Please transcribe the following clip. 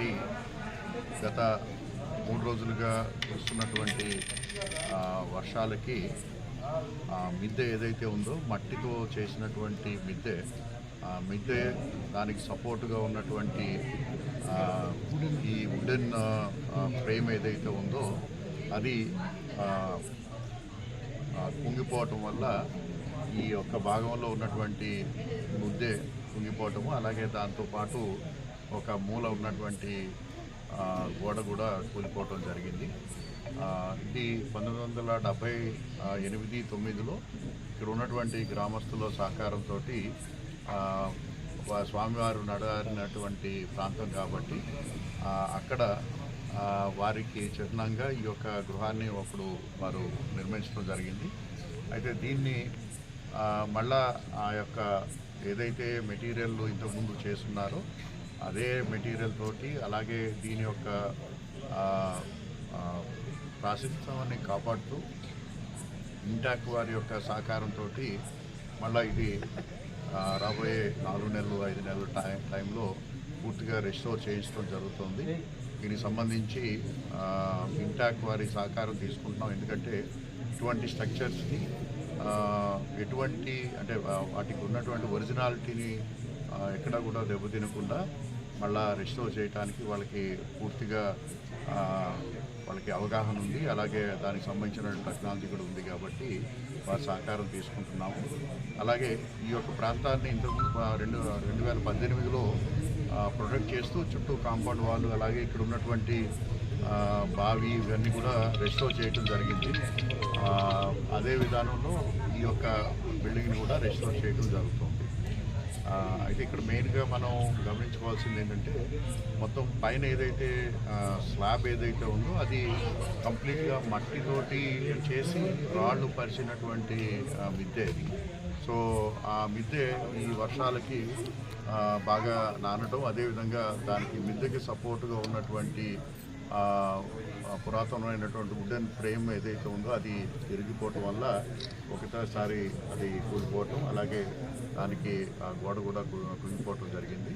అది గత మూడు రోజులుగా కురుస్తున్నటువంటి వర్షాలకి మిద్దె ఏదైతే ఉందో మట్టితో చేసినటువంటి మిద్దె మిద్దె దానికి సపోర్టుగా ఉన్నటువంటి ఈ వుడెన్ ఫ్రేమ్ ఏదైతే ఉందో అది కుంగిపోవటం వల్ల ఈ యొక్క భాగంలో ఉన్నటువంటి ముద్దె కుంగిపోవటము అలాగే దాంతోపాటు ఒక మూల ఉన్నటువంటి గోడ కూడా కూలిపోవటం జరిగింది. ఇది పంతొమ్మిది వందల డెబ్బై ఎనిమిది తొమ్మిదిలో ఇక్కడ ఉన్నటువంటి గ్రామస్తుల సహకారంతో స్వామివారు నడారినటువంటి ప్రాంతం కాబట్టి అక్కడ వారికి చిహ్నంగా ఈ యొక్క గృహాన్ని ఒకడు వారు నిర్మించడం జరిగింది. అయితే దీన్ని మళ్ళా ఆ యొక్క ఏదైతే మెటీరియల్ ఇంతకుముందు చేస్తున్నారో అదే మెటీరియల్ తోటి అలాగే దీని యొక్క ప్రాశస్త్యాన్ని కాపాడుతూ ఇంటాక్ వారి యొక్క సహకారంతో మళ్ళీ ఇది రాబోయే నాలుగు నెలలు ఐదు నెలల టైం టైంలో పూర్తిగా రెస్టోర్ చేయించడం జరుగుతుంది. దీనికి సంబంధించి ఇంటాక్ వారి సహకారం తీసుకుంటున్నాం. ఎందుకంటే ఇటువంటి స్ట్రక్చర్స్ని ఎటువంటి అంటే వాటికి ఉన్నటువంటి ఒరిజినాలిటీని ఎక్కడా కూడా దెబ్బతినకుండా మళ్ళా రెస్టోర్ చేయడానికి వాళ్ళకి పూర్తిగా వాళ్ళకి అవగాహన ఉంది. అలాగే దానికి సంబంధించిన టెక్నాలజీ కూడా ఉంది కాబట్టి వారి సహకారం తీసుకుంటున్నాము. అలాగే ఈ యొక్క ప్రాంతాన్ని ఇంతకు రెండు రెండు వేల పద్దెనిమిదిలో ప్రొటెక్ట్ చేస్తూ చుట్టూ కాంపౌండ్ వాళ్ళు అలాగే ఇక్కడ ఉన్నటువంటి బావి ఇవన్నీ కూడా రెస్టోర్ చేయడం జరిగింది. అదే విధానంలో ఈ యొక్క బిల్డింగ్ని కూడా రెస్టోర్ చేయడం జరుగుతుంది. అయితే ఇక్కడ మెయిన్గా మనం గమనించుకోవాల్సింది ఏంటంటే మొత్తం పైన ఏదైతే స్లాబ్ ఏదైతే ఉందో అది కంప్లీట్గా మట్టితోటి చేసి రాళ్ళు పరిచినటువంటి మిద్దె ఇది. సో ఆ మిద్దె ఈ వర్షాలకి బాగా నానడం అదేవిధంగా దానికి మిద్దెకి సపోర్ట్గా ఉన్నటువంటి పురాతనమైనటువంటి వుడెన్ ఫ్రేమ్ ఏదైతే ఉందో అది తిరిగిపోవటం వల్ల ఒకటేసారి అది కూలిపోవటం అలాగే దానికి ఆ గోడ కూడా కుంగిపోవటం జరిగింది.